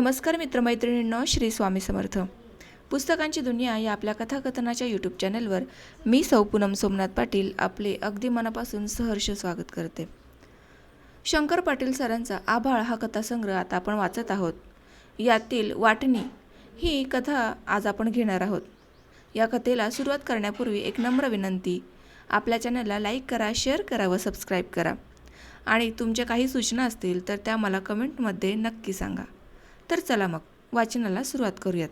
नमस्कार मित्रमैत्रिणींनो श्री स्वामी समर्थ. पुस्तकांची दुनिया या आपल्या कथाकथनाच्या यूट्यूब चॅनलवर मी सौ पूनम सोमनाथ पाटील आपले अगदी मनापासून सहर्ष स्वागत करते. शंकर पाटील सरांचा आभाळ हा कथासंग्रह आता आपण वाचत आहोत. यातील वाटणी ही कथा आज आपण घेणार आहोत. या कथेला सुरुवात करण्यापूर्वी एक नम्र विनंती आपल्या चॅनलला लाईक करा शेअर करा व सबस्क्राईब करा. आणि तुमच्या काही सूचना असतील तर त्या मला कमेंटमध्ये नक्की सांगा. तर चला मग वाचनाला सुरुवात करूयात.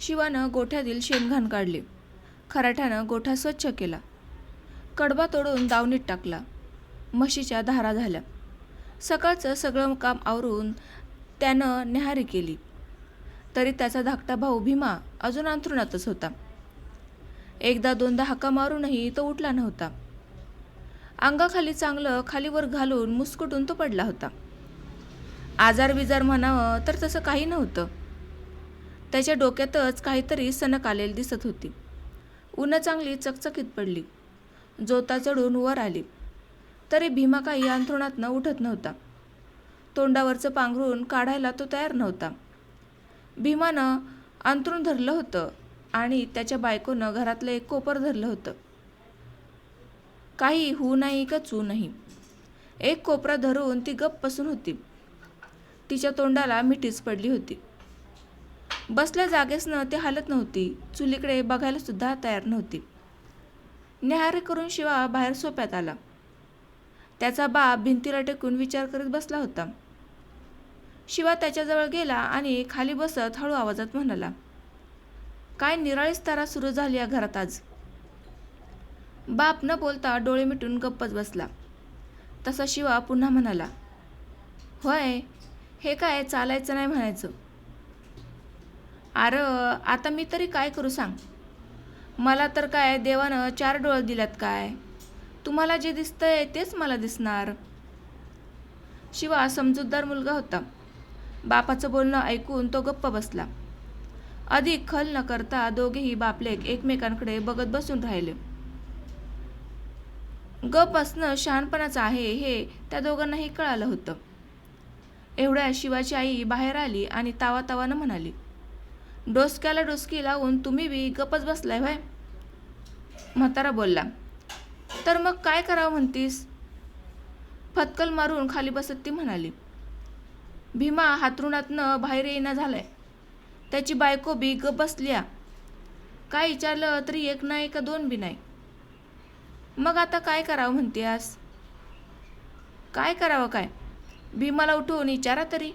शिवानं गोठ्यातील शेणघाण काढले. खराठ्यानं गोठा स्वच्छ केला. कडबा तोडून दावणीत टाकला. म्हशीच्या धारा झाल्या. सकाळचं सगळं काम आवरून त्यानं न्याहारी केली. तरी त्याचा धाकटा भाऊ भीमा अजून अंथरुणातच होता. एकदा दोनदा हाका मारूनही तो उठला नव्हता. अंगाखाली चांगलं खालीवर घालून मुस्कुटून तो पडला होता. आजार बिजार म्हणावं तर तसं काही नव्हतं. त्याच्या डोक्यातच काहीतरी सनक आलेली दिसत होती. ऊन चांगली चकचकीत पडली. जोता चढून वर आली. तरी भीमा काही अंथरुणातनं उठत नव्हता. तोंडावरचं पांघरून काढायला तो तयार नव्हता. भीमानं अंथरून धरलं होतं आणि त्याच्या बायकोनं घरातलं एक कोपर धरलं होतं. काही होऊ नाही का चू नाही. एक कोपरा धरून ती गप्प बसून होती. तिच्या तोंडाला मिठीच पडली होती. बसल्या जागेसनं ती हालत नव्हती. चुलीकडे बघायला सुद्धा तयार नव्हती. न्याहारी करून शिवा बाहेर सोप्यात आला. त्याचा बाप भिंतीला टेकून विचार करीत बसला होता. शिवा त्याच्याजवळ गेला आणि खाली बसत हळू आवाजात म्हणाला काय निराळीच तारा सुरू झाली या घरात आज? बाप न बोलता डोळे मिटून गप्पच बसला. तसा शिवा पुन्हा म्हणाला होय हे काय चालायचं नाही म्हणायचं? अरे आता मी तरी काय करू सांग? मला तर काय देवानं चार डोळं दिल्यात काय? तुम्हाला जे दिसतंय तेच मला दिसणार. शिवा समजूतदार मुलगा होता. बापाचं बोलणं ऐकून तो गप्प बसला. अधिक खल न करता दोघेही बापलेक एकमेकांकडे बघत बसून राहिले. गप असणं शहाणपणाचं आहे हे त्या दोघांनाही कळालं होतं. एवढ्या शिवाची आई बाहेर आली आणि तावा तावानं म्हणाली डोसक्याला डोसकी लावून तुम्ही बी गपच बसलाय व्हाय? म्हातारा बोलला तर मग काय करावं म्हणतीस? फतकल मारून खाली बसत ती म्हणाली भीमा हातरुणातनं बाहेर येईना झालाय. त्याची बायको बी गप बसल्या. काय विचारलं तरी एक नाही का दोन बी नाही. मग आता काय करावं म्हणतेस? काय करावं काय? भीमाला उठवून विचारा तरी.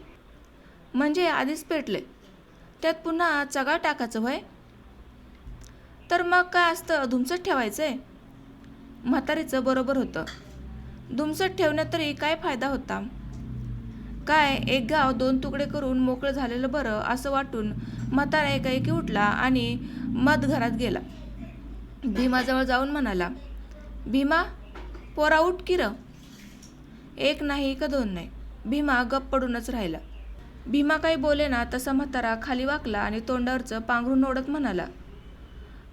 म्हणजे आधीच पेटले. त्यात पुन्हा चगा टाकायचं वय तर मग काय असतं? धुमसत ठेवायचं आहे म्हातारीचं बरोबर होतं. धुमसत ठेवण्यात तरी काय फायदा होता? काय एक गाव दोन तुकडे करून मोकळं झालेलं बरं असं वाटून म्हातारा एकाएकी उठला आणि मध घरात गेला. भीमाजवळ जाऊन म्हणाला भीमा पोरा उठ की र एक नाही का दोन नाही. भीमा गप पडूनच राहिला. भीमा काही बोले ना तसा म्हातारा खाली वाकला आणि तोंडावरचं पांघरून ओढत म्हणाला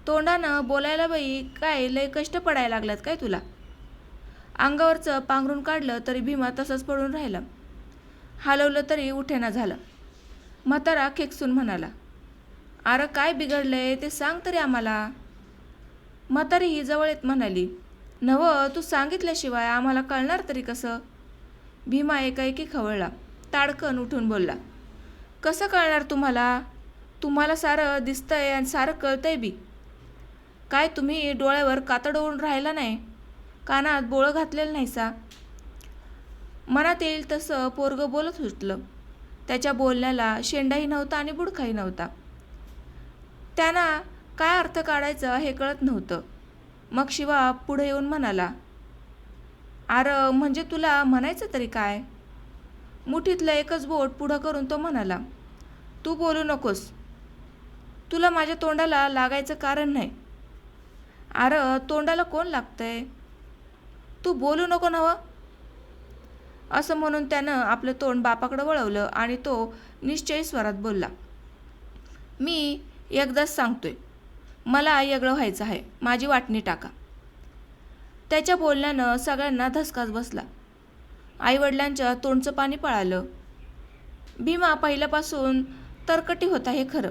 तोंडानं बोलायला बाई काय लय कष्ट पडायला लागल्यात काय तुला? अंगावरचं पांघरून काढलं तरी भीमा तसंच पडून राहिला. हलवलं तरी उठेना झालं. म्हातारा खेकसून म्हणाला अरे काय बिघडलंय ते सांग तरी आम्हाला. म्हातारी ही जवळ येत म्हणाली नवं तू सांगितल्याशिवाय आम्हाला कळणार तरी कसं? भीमा एकाएकी खवळला ताडकन उठून बोलला. कसं कळणार तुम्हाला? तुम्हाला सारं दिसतंय आणि सारं कळतंय बी. काय तुम्ही डोळ्यावर कातडवून राहिला नाही? कानात बोळं घातलेलं नाही सा मनात येईल तसं पोरगं बोलत सुटलं. त्याच्या बोलण्याला शेंडाही नव्हता आणि बुडखाही नव्हता. त्यांना काय अर्थ काढायचं हे कळत नव्हतं. मग शिवा पुढे येऊन म्हणाला आर म्हणजे तुला म्हणायचं तरी काय? मुठीतलं एकच बोट पुढं करून तो म्हणाला तू बोलू नकोस. तुला माझ्या तोंडाला लागायचं कारण नाही. आर तोंडाला कोण लागतंय? तू बोलू नको नवं असं म्हणून त्यानं आपलं तोंड बापाकडं वळवलं आणि तो निश्चयी स्वरात बोलला मी एकदाच सांगतोय. मला येगळं व्हायचं आहे. माझी वाटणी टाका. त्याच्या बोलण्यानं सगळ्यांना धसकाच बसला. आईवडिलांच्या तोंडचं पाणी पळालं. भीमा पहिल्यापासून तरकटी होता हे खरं.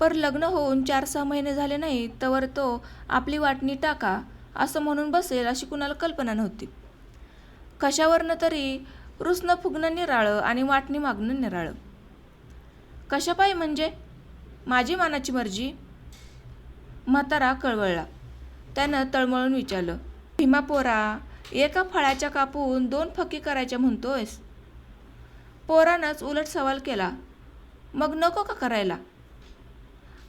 पर लग्न होऊन चार सहा महिने झाले नाही तवर तो आपली वाटणी टाका असं म्हणून बसेल अशी कुणाला कल्पना नव्हती. कशावरनं तरी रुसणं फुगणं निराळं आणि वाटणी मागणं निराळं. कशापायी म्हणजे? माझी मानाची मर्जी? म्हातारा कळवळला. त्यानं तळमळून विचारलं भीमा पोरा एका फळाच्या कापून दोन फकी करायच्या म्हणतोयस? पोरानंच उलट सवाल केला मग नको का करायला?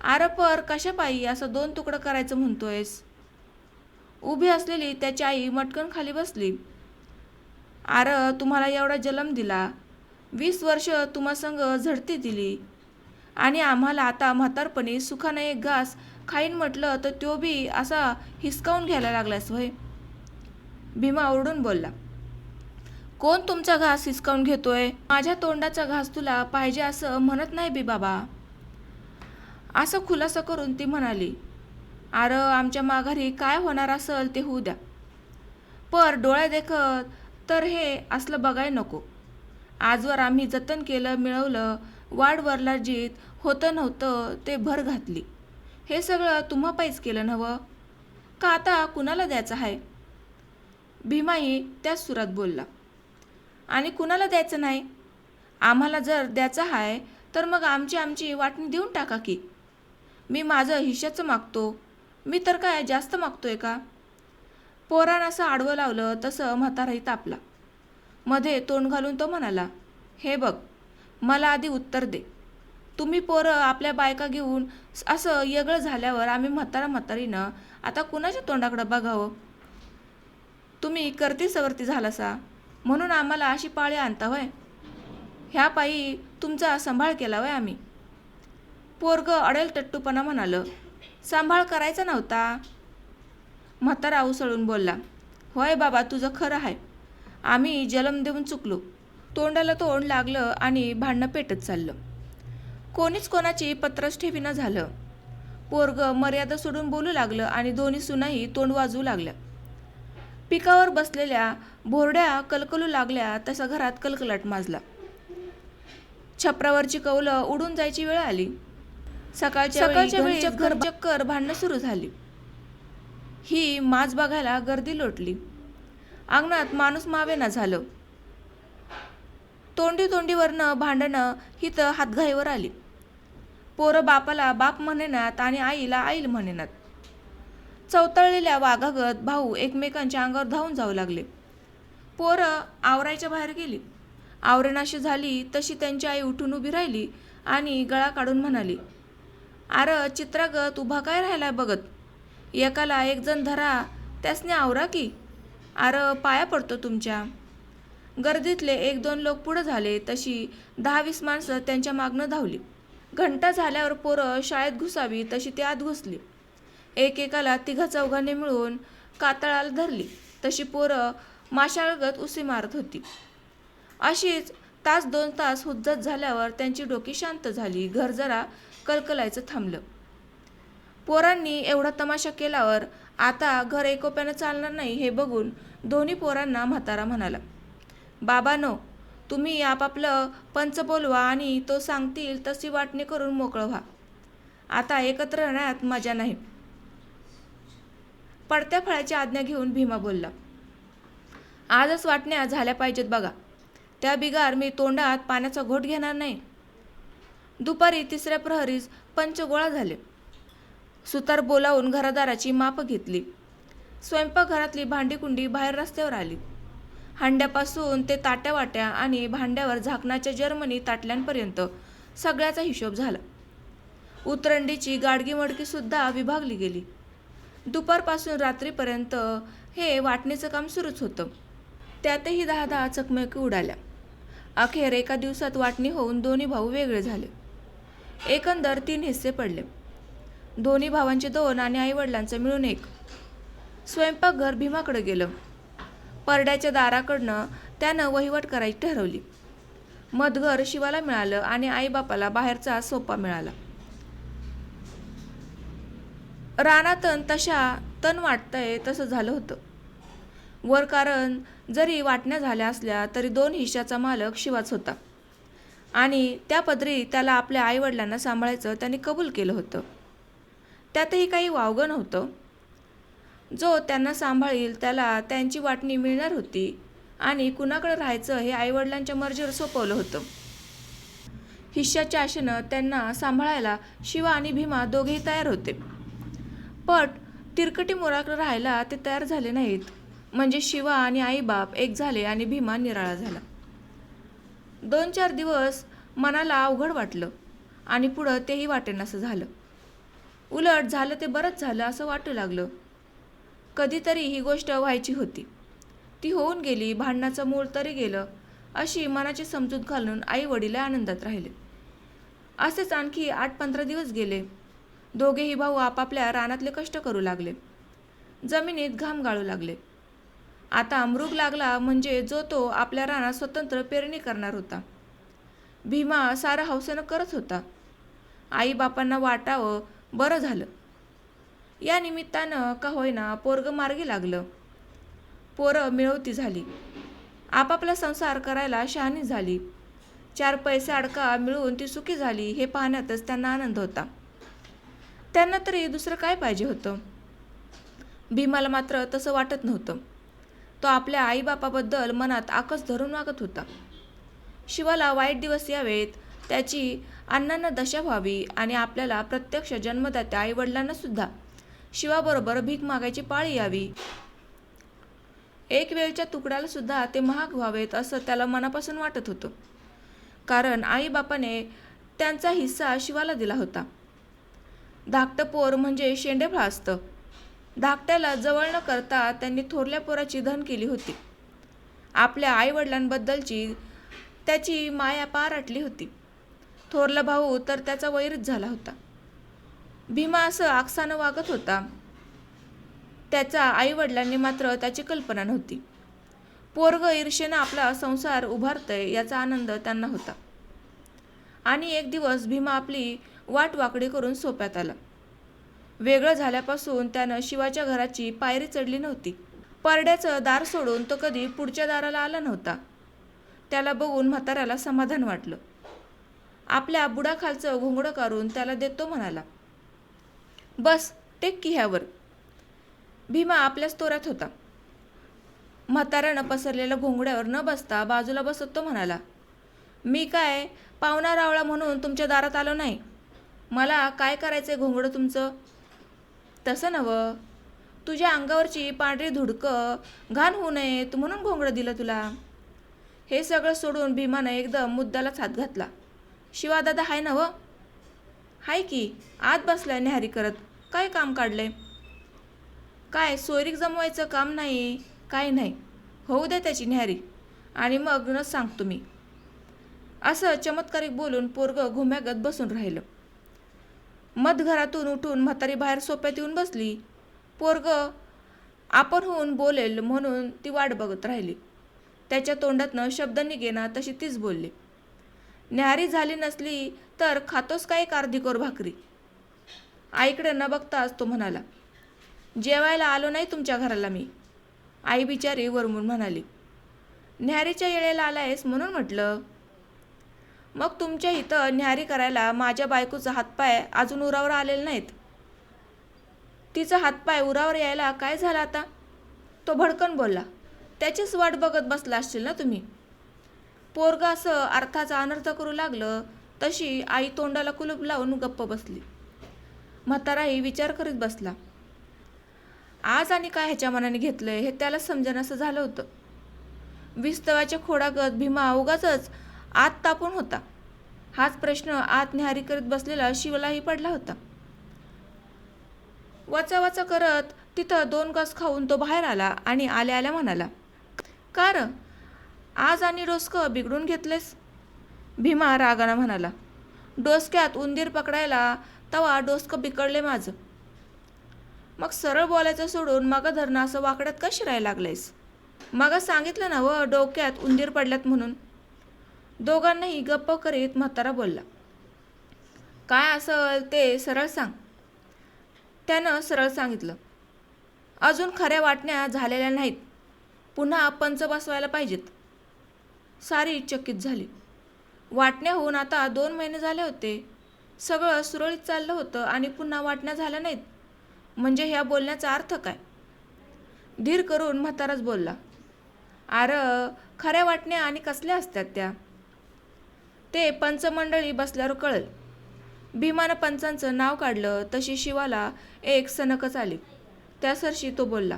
आरपर पर कशापायी असं दोन तुकडं करायचं म्हणतोयस? उभी असलेली त्याची आई मटकन खाली बसली. आर तुम्हाला एवढा जन्म दिला. वीस वर्ष तुम्हासंग झडती दिली. आणि आम्हाला आता म्हातारपणी सुखानं एक घास खाईन म्हटलं तर तो बी असा हिसकावून घ्यायला लागलास वय भीमा ओरडून बोलला. कोण तुमचा घास हिसकावून घेतोय? माझ्या तोंडाचा घास तुला पाहिजे असं म्हणत नाही बी बाबा. असं खुलासा करून ती म्हणाली अरे आमच्या माघारी काय होणार असल ते होऊ द्या. पर डोळ्या देखत तर हे असलं बघाय नको. आजवर आम्ही जतन केलं मिळवलं वाढवरला जीत होतं नव्हतं ते भर घातली. हे सगळं तुम्हा पायीच केलं नव्हं? का आता कुणाला द्यायचं आहे भीमाई त्याच सुरात बोलला. आणि कुणाला द्यायचं नाही? आम्हाला जर द्यायचं आहे तर मग आमची आमची वाटणी देऊन टाका की. मी माझं हिश्याचं मागतो. मी तर काय जास्त मागतोय का? पोरान असं आडवं लावलं तसं म्हाताराही तापला. मध्ये तोंड घालून तो म्हणाला हे बघ मला आधी उत्तर दे. तुम्ही पोरं आपल्या बायका घेऊन असं येगळं झाल्यावर आम्ही म्हातारा म्हातारीनं आता कुणाच्या तोंडाकडं बघावं? तुम्ही करती सवरती झालासा? म्हणून आम्हाला अशी पाळी आणता वय ह्या पायी तुमचा सांभाळ केला वय आम्ही. पोरग अडेल टट्टूपणा म्हणालं सांभाळ करायचा नव्हता. म्हातारा उसळून बोलला होय बाबा तुझं खरं आहे आम्ही जलम देऊन चुकलो. तोंडाला तोंड लागलं आणि भांडणं पेटत चाललं. कोणीच कोणाची पत्रच ठेवीनं झालं. पोरग मर्यादा सोडून बोलू लागलं आणि दोन्ही सुनाही तोंड वाजवू लागल्या. पिकावर बसलेल्या भोरड्या कलकलू लागल्या तसा घरात कलकलाट माजला. छपरावरची कौलं उडून जायची वेळ आली. सकाळच्या सकाळच्या वेळी घर चक्कर भांडणं सुरू झाली. ही माज बघायला गर्दी लोटली. अंगणात माणूस मावेना झालं. तोंडी तोंडीवरनं भांडणं ही तर हातघाईवर आली. पोरं बापाला बाप म्हणेनात आणि आईला आईल म्हणेनात. चवतळलेल्या वाघागत भाऊ एकमेकांच्या अंगावर धावून जाऊ लागले. पोरं आवरायच्या बाहेर गेली. आवरणाशी झाली तशी त्यांची आई उठून उभी राहिली आणि गळा काढून म्हणाली आर चित्रागत उभा काय राहिलाय बघत? एकाला एक जण धरा त्यासने आवरा की? आर पाया पडतो तुमच्या. गर्दीतले एक दोन लोक पुढं झाले तशी दहा वीस माणसं त्यांच्या मागनं धावली. घंटा झाल्यावर पोरं शाळेत घुसावी तशी ती आत घुसली. एकेकाला तिघा चौघांनी मिळून कातळाला धरली. तशी पोरं माशाळगत उसी मारत होती. अशीच तास दोन तास हुज्जत झाल्यावर त्यांची डोकी शांत झाली. घर जरा कलकलायचं थांबलं. पोरांनी एवढा तमाशा केल्यावर आता घर एकोप्यानं चालणार नाही हे बघून दोन्ही पोरांना म्हातारा म्हणाला. बाबानो तुम्ही आपापलं पंच बोलवा आणि तो सांगतील तशी वाटणी करून मोकळं व्हा आता एकत्र राहण्यात मजा नाही. पडत्या फळाची आज्ञा घेऊन भीमा बोलला. आजच वाटण्या झाल्या पाहिजेत बघा. त्या बिगार मी तोंडात पाण्याचा घोट घेणार नाही. दुपारी तिसऱ्या प्रहरीस पंच गोळा झाले. सुतार बोलावून घरादाराची माप घेतली. स्वयंपाकघरातली भांडीकुंडी बाहेर रस्त्यावर आली. हांड्यापासून ते ताट्या वाट्या आणि भांड्यावर झाकणाच्या जर्मनी ताटल्यांपर्यंत सगळ्याचा हिशोब झाला. उतरंडीची गाडगीमडकीसुद्धा विभागली गेली. दुपारपासून रात्रीपर्यंत हे वाटणीचं काम सुरूच होतं. त्यातही दहा दहा चकमकी उडाल्या. अखेर एका दिवसात वाटणी होऊन दोन्ही भाऊ वेगळे झाले. एकंदर तीन हिस्से पडले. दोन्ही भावांचे दोन आणि आईवडिलांचं मिळून एक. स्वयंपाकघर भीमाकडे गेलं. परड्याच्या दाराकडनं त्यानं वहिवट करायची ठरवली. मधघर शिवाला मिळालं आणि आईबापाला बाहेरचा सोपा मिळाला. रानातन तशा तण वाटतंय तसं झालं होतं. वर कारण जरी वाटण्या झाल्या असल्या तरी दोन हिश्याचा मालक शिवाच होता. आणि त्या पदरी त्याला आपल्या आईवडिलांना सांभाळायचं त्यांनी कबूल केलं होतं. त्यातही काही वावगं नव्हतं. जो त्यांना सांभाळील त्याला त्यांची वाटणी मिळणार होती. आणि कुणाकडे राहायचं हे आईवडिलांच्या मर्जीवर सोपवलं होतं. हिश्श्याच्या आशेनं त्यांना सांभाळायला शिवा आणि भीमा दोघेही तयार होते. पण तिरकटी मोराकडे राहायला ते तयार झाले नाहीत. म्हणजे शिवा आणि आईबाप एक झाले आणि भीमा निराळा झाला. दोन चार दिवस मनाला अवघड वाटलं आणि पुढं तेही वाटेनासं झालं. उलट झालं ते बरंच झालं असं वाटू लागलं. कधीतरी ही गोष्ट व्हायची होती. ती होऊन गेली भांडणाचं मूळ तरी गेलं अशी मनाची समजूत घालून आई वडील आनंदात राहिले. असेच आणखी आठ पंधरा दिवस गेले. दोघेही भाऊ आपापल्या रानातले कष्ट करू लागले. जमिनीत घाम गाळू लागले. आता मृग लागला म्हणजे जो तो आपल्या रानात स्वतंत्र पेरणी करणार होता. भीमा सारं हौसेनं करत होता. आईबापांना वाटावं बरं झालं. या निमित्तानं का होईना पोरग मार्गी लागलं. पोरं मिळवती झाली. आपापला संसार करायला शहाणी झाली. चार पैसे अडका मिळवून ती सुखी झाली हे पाहण्यातच त्यांना आनंद होता. त्यांना तरी दुसरं काय पाहिजे होतं? भीमाला मात्र तसं वाटत नव्हतं. तो आपल्या आईबापाबद्दल मनात आकस धरून वागत होता. शिवाला वाईट दिवस यावेत त्याची अण्णांना दशा व्हावी आणि आपल्याला प्रत्यक्ष जन्मदात्या आईवडिलांनासुद्धा शिवाबरोबर भीक मागायची पाळी यावी. एक वेळच्या तुकड्याला सुद्धा ते महाग व्हावेत असं त्याला मनापासून वाटत होतं. कारण आईबापाने त्यांचा हिस्सा शिवाला दिला होता. धाकटं पोर म्हणजे शेंडेफळ असतं. धाकट्याला जवळ न करता त्यांनी थोरल्या पोराची धन केली होती. आपल्या आईवडिलांबद्दलची त्याची माया पार आटली होती. थोरला भाऊ तर त्याचा वैरच झाला होता. भीमा असं आकसानं वागत होता. त्याचा आईवडिलांनी मात्र त्याची कल्पना नव्हती. पोरग ईर्षेनं आपला संसार उभारतय याचा आनंद त्यांना होता. आणि एक दिवस भीमा आपली वाट वाकडी करून सोप्यात आला. वेगळं झाल्यापासून त्यानं शिवाच्या घराची पायरी चढली नव्हती. परड्याचं दार सोडून तो कधी पुढच्या दाराला आला नव्हता. त्याला बघून म्हाताऱ्याला समाधान वाटलं. आपल्या बुडाखालचं घोंगडं काढून त्याला देतो म्हणाला. बस टेक की ह्यावर. भीमा आपल्याच तोऱ्यात होता. म्हाताऱ्यानं पसरलेल्या घोंगड्यावर न बसता बाजूला बसत तो म्हणाला मी काय पाहुणा रावळा म्हणून तुमच्या दारात आलो नाही? मला काय करायचं आहे घोंगडं तुमचं? तसं नवं तुझ्या अंगावरची पांढरी धुडकं घाण होऊ नयेत म्हणून घोंगडं दिलं तुला. हे सगळं सोडून भीमानं एकदम मुद्द्यालाच हात घातला. शिवा दादा हाय नवं हाय की आत बसलाय न्याहारी करत. काय काम काढलंय काय सोयरीक जमवायचं काम नाही काय नाही. होऊ दे त्याची न्यारी. आणि मग न सांगतो मी. असं चमत्कारिक बोलून पोरगं घुम्यागत बसून राहिलं. मधघरातून उठून म्हातारी बाहेर सोप्यात येऊन बसली. पोरग आपण होऊन बोलेल म्हणून ती वाट बघत राहिली. त्याच्या तोंडातनं शब्द निघेना तशी तीच बोलली. न्याहारी झाली नसली तर खातोस काय एक भाकरी? आईकडे न बघताच तो म्हणाला जेवायला आलो नाही तुमच्या घराला मी. आई बिचारी वरमून म्हणाली न्याहारीच्या येळेला आलायस म्हणून म्हटलं. मग तुमच्या इथं न्याहारी करायला माझ्या बायकोचा हातपाय अजून उरावर आलेले नाहीत. तिचा हातपाय उरावर यायला काय झालं आता? तो भडकन बोलला त्याचीच वाट बघत बसला असशील ना तुम्ही. पोरगा असं अर्थाचा अनर्थ करू लागलं तशी आई तोंडाला कुलूप लावून गप्प बसली. म्हाताराही विचार करीत बसला. आज आणि काय ह्याच्या मनाने घेतलंय हे त्याला समजणं झालं होतं. विस्तवाच्या खोडागत भीमा उगाचच आत तापून होता. हाच प्रश्न आत निहारी करीत बसलेला शिवलाही पडला होता. वाचा वाचा करत तिथं दोन घास खाऊन तो बाहेर आला आणि आल्या आल्या म्हणाला कार आज आणि डोसकं बिघडून घेतलेस? भीमा रागानं म्हणाला डोसक्यात उंदीर पकडायला तवा डोसकं बिकडले माझं. मग सरळ बोलायचं सोडून मग धरणं असं वाकड्यात का शिरायला लागलेस? मग सांगितलं ना व डोक्यात उंदीर पडल्यात म्हणून. दोघांनाही गप्प करीत म्हातारा बोलला. काय असं ते सरळ सांग. त्यानं सरळ सांगितलं. अजून खऱ्या वाटण्या झालेल्या नाहीत. पुन्हा पंच बसवायला पाहिजेत. सारी चकित झाली. वाटण्या होऊन आता दोन महिने झाले होते. सगळं सुरळीत चाललं होतं आणि पुन्हा वाटण्या झाल्या नाहीत. म्हणजे ह्या बोलण्याचा अर्थ काय? धीर करून म्हाताराच बोलला आर खऱ्या वाटण्या आणि कसल्या असतात त्या? ते पंचमंडळी बसल्यावर कळल. भीमानं पंचांचं नाव काढलं तशी शिवाला एक सनकच आली. त्या सरशी तो बोलला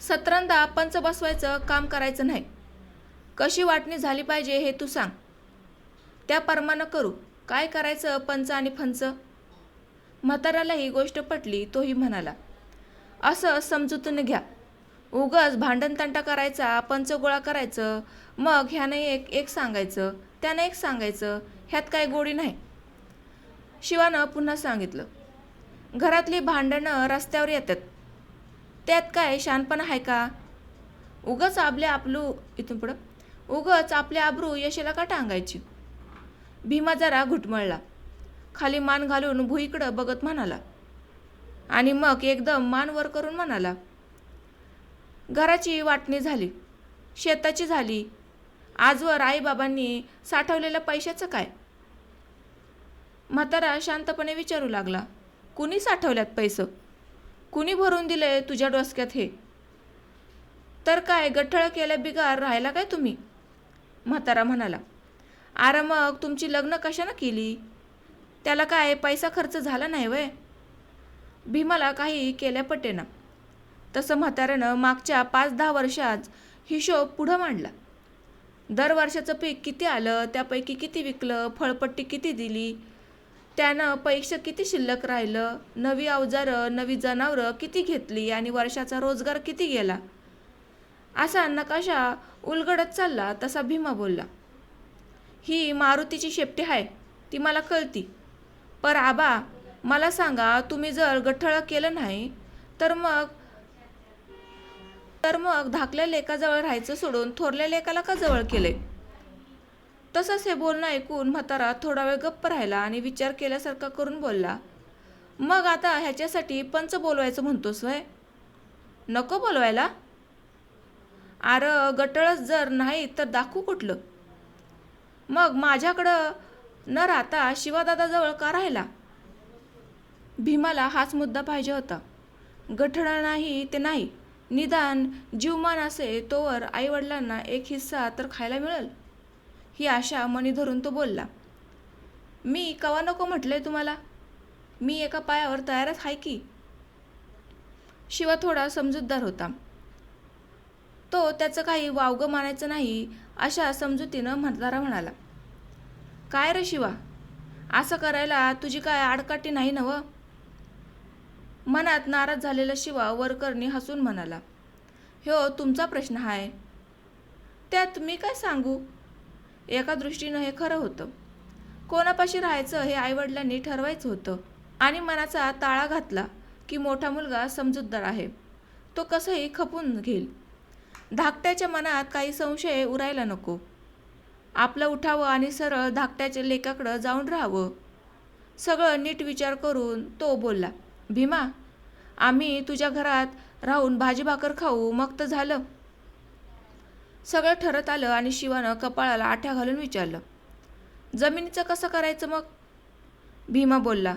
सतरंदा पंच बसवायचं काम करायचं नाही. कशी वाटणी झाली पाहिजे हे तू सांग. त्या परमानं करू. काय करायचं पंच आणि फंच? म्हाताराला ही गोष्ट पटली तोही म्हणाला असं समजूतून घ्या. उगच भांडणतंटा करायचा पंच गोळा करायचं मग ह्यानं एक एक सांगायचं त्यानं एक सांगायचं ह्यात काय गोडी नाही. शिवानं पुन्हा सांगितलं घरातली भांडणं रस्त्यावर येतात. त्यात काय शानपण आहे का? उगच आपले आपलू इथून पुढं उगच आपले आबरू यशेला का टांगायची? भीमा जरा घुटमळला. खाली मान घालून भुईकडं बघत म्हणाला. आणि मग एकदम मान वर करून म्हणाला घराची वाटणी झाली. शेताची झाली. आजवर आईबाबांनी साठवलेल्या पैशाचं काय? म्हातारा शांतपणे विचारू लागला कुणी साठवल्यात पैसं? कुणी भरून दिले तुझ्या डोसक्यात हे? तर काय गठ्ठळ केल्या बिगार राहायला काय तुम्ही? म्हातारा म्हणाला अरे मग तुमची लग्न कशानं केली? त्याला काय पैसा खर्च झाला नाही वय? भीमाला काही केल्या पटेना. तसं म्हाताऱ्यानं मागच्या पाच दहा वर्षात हिशोब पुढं मांडला. दर वर्षाचं पीक किती आलं त्यापैकी किती विकलं फळपट्टी किती दिली त्यानं पैसे किती शिल्लक राहिलं नवी अवजारं नवी जनावरं किती घेतली आणि वर्षाचा रोजगार किती गेला? असा नकाशा उलगडत चालला तसा भीमा बोलला. ही मारुतीची शेपटी आहे. ती मला कळती. पर आबा मला सांगा तुम्ही जर गठ्ठळ केलं नाही तर मग तर मग धाकल्या लेकाजवळ राहायचं सोडून थोरल्या लेकाला का जवळ केले तसंच हे बोलणं ऐकून म्हातारा थोडा वेळ गप्प राहिला आणि विचार केल्यासारखा करून बोलला मग आता ह्याच्यासाठी पंच बोलवायचं म्हणतोस वय नको बोलवायला? आर गटळच जर नाही तर दाखवू कुठलं? मग माझ्याकडं न राहता शिवादादाजवळ का राहिला? भीमाला हाच मुद्दा पाहिजे होता. गठडा नाही ते नाही. निदान जीवमान असे तोवर आईवडिलांना एक हिस्सा तर खायला मिळेल? ही आशा मनी धरून तो बोलला. मी कवा नको म्हटलंय तुम्हाला? मी एका पायावर तयारच आहे की? शिवा थोडा समजूतदार होता. तो त्याचं काही वावगं मानायचं नाही अशा समजुतीनं म्हातारा म्हणाला काय रे शिवा? असं करायला तुझी काय आडकाठी नाही नव मनात नाराज झालेला शिवा वरकरनी हसून म्हणाला हो तुमचा प्रश्न आहे त्यात मी काय सांगू? एका दृष्टीनं हे खरं होतं. कोणापाशी राहायचं हे आईवडिलांनी ठरवायचं होतं आणि मनाचा ताळा घातला की मोठा मुलगा समजूतदार आहे. तो कसंही खपून घेईल. धाकट्याच्या मनात काही संशय उरायला नको. आपलं उठावं आणि सरळ धाकट्याच्या लेकाकडं जाऊन राहावं. सगळं नीट विचार करून तो बोलला भीमा आम्ही तुझ्या घरात राहून भाजी भाकर खाऊ मग तर झालं. सगळं ठरत आलं आणि शिवानं कपाळाला आठ्या घालून विचारलं जमिनीचं कसं करायचं मग? भीमा बोलला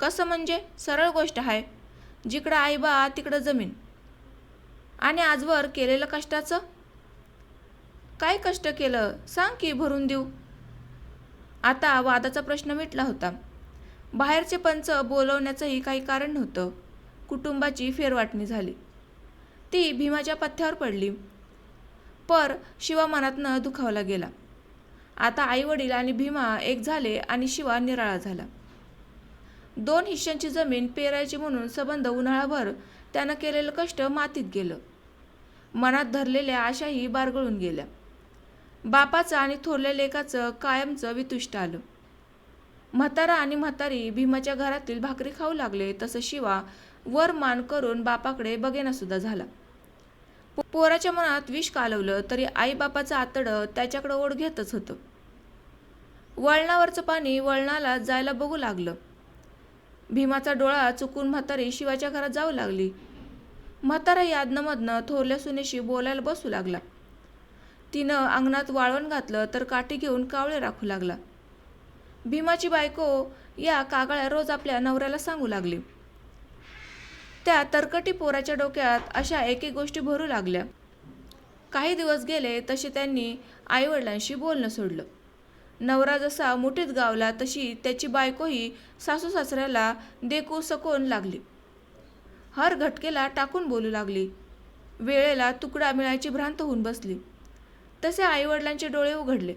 कसं म्हणजे? सरळ गोष्ट आहे जिकडं आईबा तिकडं जमीन. आणि आजवर केलेलं कष्टाचं? काय कष्ट केलं? सांग की भरून देऊ. आता वादाचा प्रश्न मिटला होता. बाहेरचे पंच बोलवण्याचंही काही कारण नव्हतं. कुटुंबाची फेरवाटणी झाली. ती भीमाच्या पथ्यावर पडली. पर शिवा मनातनं दुखावला गेला. आता आईवडील आणि भीमा एक झाले आणि शिवा निराळा झाला. दोन हिश्श्यांची जमीन पेरायची म्हणून सबंध उन्हाळाभर त्यानं केलेलं कष्ट मातीत गेलं. मनात धरलेल्या आशाही बारगळून गेल्या. बापाचं आणि थोरल्या लेकाचं कायमचं वितुष्ट आलं. म्हातारा आणि म्हातारी भीमाच्या घरातील भाकरी खाऊ लागले तसं शिवा वर मान करून बापाकडे बघेनासुद्धा झाला. पोराच्या मनात विष कालवलं तरी आईबापाचं आतडं त्याच्याकडं ओढ घेतच होतं. वळणावरचं पाणी वळणाला जायला बघू लागलं. भीमाचा डोळा चुकून म्हातारी शिवाच्या घरात जाऊ लागली. म्हातारा यादनमधनं थोरल्या सुनेशी बोलायला बसू लागला. तिनं अंगणात वाळवण घातलं तर काठी घेऊन कावळे राखू लागला. भीमाची बायको या कागाळ्या रोज आपल्या नवऱ्याला सांगू लागली. त्या तरकटी पोराच्या डोक्यात अशा एक एक गोष्टी भरू लागल्या. काही दिवस गेले तसे त्यांनी आईवडिलांशी बोलणं सोडलं. नवरा जसा मुठीत गावला तशी त्याची बायकोही सासू सासऱ्याला देखू सकून लागली. हर घटकेला टाकून बोलू लागली. वेळेला तुकडा मिळायची भ्रांत होऊन बसली. तसे आईवडिलांचे डोळे उघडले.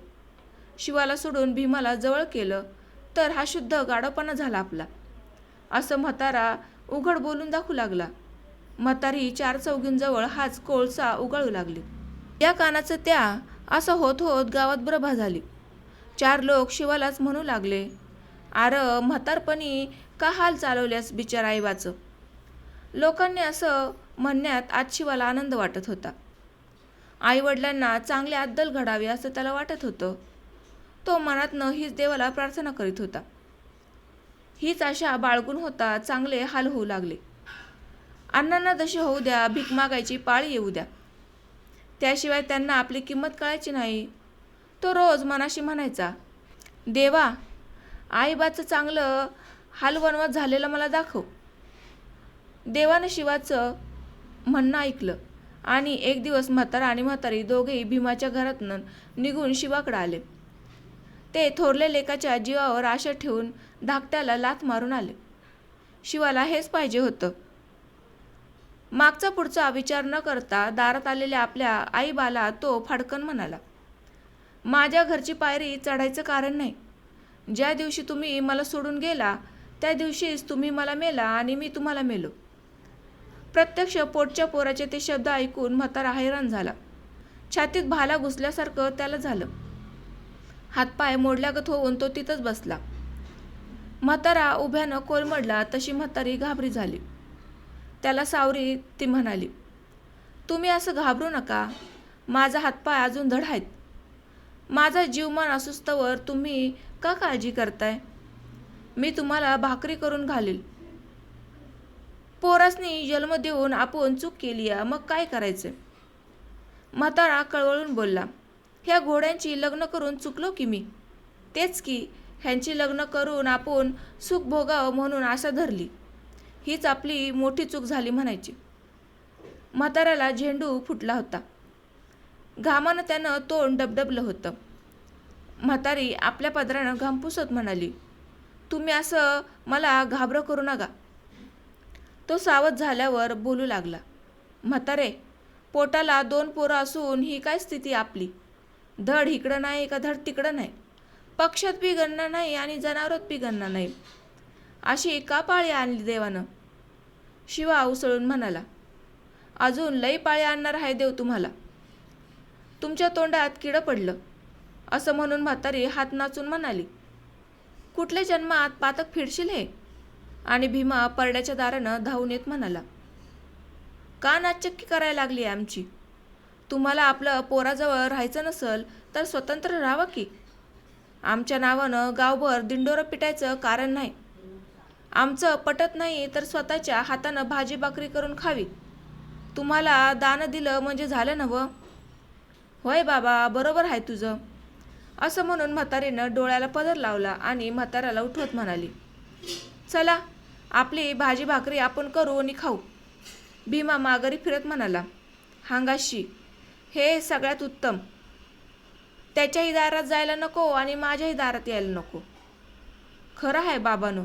शिवाला सोडून भीमाला जवळ केलं तर हा शुद्ध गाडोपणा झाला आपला. असं म्हातारा उघड बोलून दाखवू लागला. म्हातारी चार चौघींजवळ हाच कोळसा उगाळू लागली. या कानाचं त्या असं होत होत गावात ब्रभा झाली. चार लोक शिवालाच म्हणू लागले. आर म्हातारपणी का हाल चालवल्यास बिचार आईबाचं लोकांनी असं म्हणण्यात आज शिवाला आनंद वाटत होता. आईवडिलांना चांगले अद्दल घडावे असं त्याला वाटत होतं. तो मनातनं हीच देवाला प्रार्थना करीत होता. हीच आशा बाळगून होता चांगले हाल होऊ लागले. अण्णांना दशी होऊ द्या भीक मागायची पाळी येऊ द्या. त्याशिवाय त्यांना आपली किंमत कळायची नाही. तो रोज मनाशी म्हणायचा देवा आईबाचं चांगलं हालवणवत झालेलं मला दाखव. देवानं शिवाचं म्हणणं ऐकलं आणि एक दिवस म्हातारा आणि म्हातारी दोघेही भीमाच्या घरातनं निघून शिवाकडे आले. ते थोरल्या लेकाच्या जीवावर आशा ठेवून धाकट्याला लाथ मारून आले. शिवाला हेच पाहिजे होतं. मागचा पुढचा विचार न करता दारात आलेल्या आपल्या आईबाला तो फाडकन म्हणाला माझ्या घरची पायरी चढायचं कारण नाही. ज्या दिवशी तुम्ही मला सोडून गेला त्या दिवशीच तुम्ही मला मेला आणि मी तुम्हाला मेलो. प्रत्यक्ष पोटच्या पोराचे ते शब्द ऐकून म्हातारा हैराण झाला. छातीत भाला घुसल्यासारखं त्याला झालं. हातपाय मोडल्यागत होऊन तो तिथंच बसला. म्हातारा उभ्यानं कोलमडला तशी म्हातारी घाबरी झाली. त्याला सावरी ती म्हणाली तुम्ही असं घाबरू नका. माझा हातपाय अजून धड आहेत. माझा जीवमान असुस्तवर तुम्ही का काळजी करताय? मी तुम्हाला भाकरी करून घालील. पोरासनी जन्म देऊन आपण चूक केली आहे मग काय करायचं? म्हातारा कळवळून बोलला ह्या घोड्यांची लग्न करून चुकलो की मी? तेच की ह्यांची लग्न करून आपण सुख भोगावं म्हणून आशा धरली. हीच आपली मोठी चूक झाली म्हणायची. म्हाताऱ्याला झेंडू फुटला होता. घामानं त्यानं तोंड डबडबलं होतं. म्हातारी आपल्या पदरानं घाम पुसत म्हणाली तुम्ही असं मला घाबरं करू नका. तो सावध झाल्यावर बोलू लागला म्हातारे पोटाला दोन पोरं असून ही काय स्थिती आपली? धड इकडं नाही का धड तिकडं नाही? पक्षात बी गणना नाही आणि जनावरात बी गणना नाही. अशी का पाळी आणली देवानं? शिवा उसळून म्हणाला अजून लई पाळी आणणार आहे देव तुम्हाला. तुमच्या तोंडात किडं पडलं? असं म्हणून म्हातारी हात नाचून म्हणाली. कुठल्या जन्मात पातक फिरशील हे? आणि भीमा परड्याच्या दारानं धावून येत म्हणाला. का नाचक्की करायला लागली आहे आमची? तुम्हाला आपलं पोराजवळ राहायचं नसल तर स्वतंत्र राहावं की? आमच्या नावानं गावभर दिंडोरं पिटायचं कारण नाही. आमचं पटत नाही तर स्वतःच्या हातानं भाजी भाकरी करून खावी. तुम्हाला दान दिलं म्हणजे झालं नवं होय बाबा बरोबर आहे तुझं. असं म्हणून म्हातारीनं डोळ्याला पदर लावला आणि म्हाताऱ्याला उठवत म्हणाली चला आपली भाजी भाकरी आपण करू आणि खाऊ. भीमा माघारी फिरत म्हणाला हांगाशी हे सगळ्यात उत्तम. त्याच्याही दारात जायला नको आणि माझ्याही दारात यायला नको. खरं आहे बाबानो.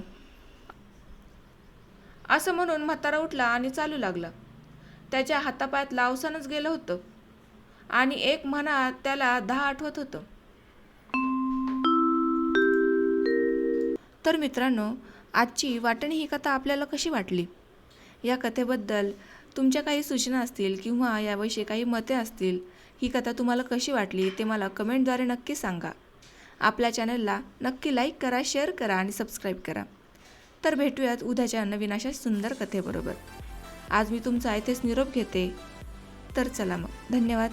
असं म्हणून म्हातारा उठला आणि चालू लागला. त्याच्या हातापायात लावसानच गेलं होतं. आणि एक म्हणा त्याला दहा आठवत होतं. तर मित्रांनो आजची वाटणी ही कथा आपल्याला कशी वाटली? या कथेबद्दल तुमच्या काही सूचना असतील किंवा याविषयी काही मते असतील ही कथा तुम्हाला कशी वाटली ते मला कमेंटद्वारे नक्की सांगा. आपल्या चॅनलला नक्की लाईक करा शेअर करा आणि सबस्क्राईब करा. तर भेटूयात उद्याच्या नवीन अशा सुंदर कथेबरोबर. आज मी तुमचा इथेच निरोप घेते. तर चला मग धन्यवाद.